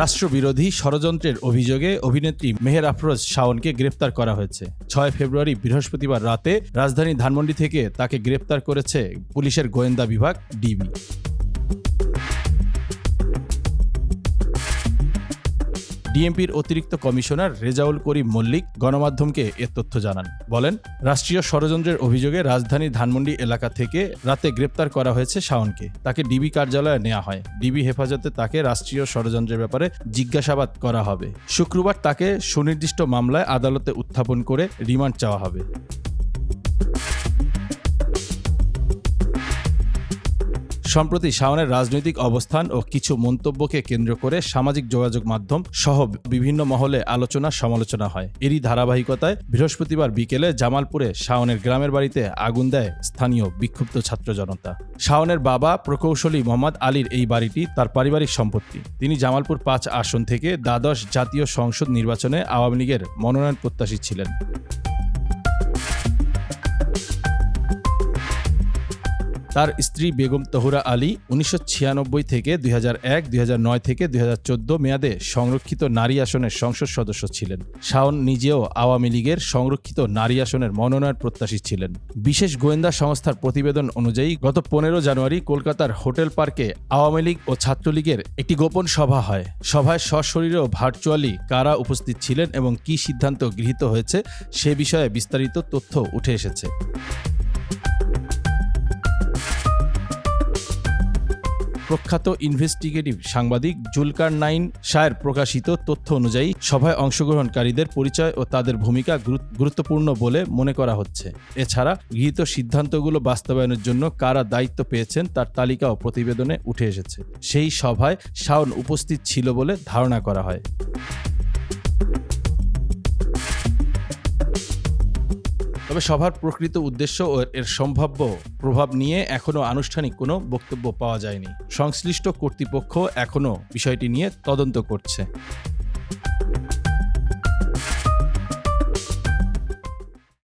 রাষ্ট্রবিরোধী ষড়যন্ত্রের অভিযোগে অভিনেত্রী মেহের আফরোজ শাওনকে গ্রেপ্তার করা হয়েছে। ছয় ফেব্রুয়ারি বৃহস্পতিবার রাতে রাজধানী ধানমন্ডি থেকে তাকে গ্রেপ্তার করেছে পুলিশের গোয়েন্দা বিভাগ ডিবি। ডিএমপির অতিরিক্ত কমিশনার রেজাউল করিম মল্লিক গণমাধ্যমকে এ তথ্য জানান। বলেন, রাষ্ট্রীয় ষড়যন্ত্রের অভিযোগে রাজধানী ধানমন্ডি এলাকা থেকে রাতে গ্রেপ্তার করা হয়েছে শাওনকে। তাকে ডিবি কার্যালয়ে নেওয়া হয়। ডিবি হেফাজতে তাকে রাষ্ট্রীয় ষড়যন্ত্রের ব্যাপারে জিজ্ঞাসাবাদ করা হবে। শুক্রবার তাকে সুনির্দিষ্ট মামলায় আদালতে উত্থাপন করে রিমান্ড চাওয়া হবে। সম্প্রতি শাওনের রাজনৈতিক অবস্থান ও কিছু মন্তব্যকে কেন্দ্র করে সামাজিক যোগাযোগ মাধ্যম সহ বিভিন্ন মহলে আলোচনা সমালোচনা হয়। এরই ধারাবাহিকতায় বৃহস্পতিবার বিকেলে জামালপুরে শাওনের গ্রামের বাড়িতে আগুন দেয় স্থানীয় বিক্ষুব্ধ ছাত্র জনতা। শাওনের বাবা প্রকৌশলী মোহাম্মদ আলীর এই বাড়িটি তার পারিবারিক সম্পত্তি। তিনি জামালপুর পাঁচ আসন থেকে দ্বাদশ জাতীয় সংসদ নির্বাচনে আওয়ামী লীগের মনোনয়ন প্রত্যাশী ছিলেন। তার স্ত্রী বেগম তহুরা আলী উনিশশো ছিয়ানব্বই থেকে দুই দুই থেকে দুই হাজার চোদ্দ মেয়াদে সংরক্ষিত নারী আসনের সংসদ সদস্য ছিলেন। শাওন নিজেও আওয়ামী লীগের সংরক্ষিত নারী আসনের মনোনয়ন প্রত্যাশী ছিলেন। বিশেষ গোয়েন্দা সংস্থার প্রতিবেদন অনুযায়ী, গত পনেরো জানুয়ারি কলকাতার হোটেল পার্কে আওয়ামী লীগ ও ছাত্রলীগের একটি গোপন সভা হয়। সভায় সশরীরে ও ভার্চুয়ালি কারা উপস্থিত ছিলেন এবং কী সিদ্ধান্ত গৃহীত হয়েছে সে বিষয়ে বিস্তারিত তথ্য উঠে এসেছে। প্রখ্যাত ইনভেস্টিগেটিভ সাংবাদিক জুলকার নাইন শায়ের প্রকাশিত তথ্য অনুযায়ী সভায় অংশগ্রহণকারীদের পরিচয় ও তাদের ভূমিকা গুরুত্বপূর্ণ বলে মনে করা হচ্ছে। এছাড়া গৃহীত সিদ্ধান্তগুলো বাস্তবায়নের জন্য কারা দায়িত্ব পেয়েছেন তার তালিকাও প্রতিবেদনে উঠে এসেছে। সেই সভায় শাওন উপস্থিত ছিল বলে ধারণা করা হয়। তবে সভার প্রকৃত উদ্দেশ্য ও এর সম্ভাব্য প্রভাব নিয়ে এখনও আনুষ্ঠানিক কোনো বক্তব্য পাওয়া যায়নি। সংশ্লিষ্ট কর্তৃপক্ষ এখনও বিষয়টি নিয়ে তদন্ত করছে।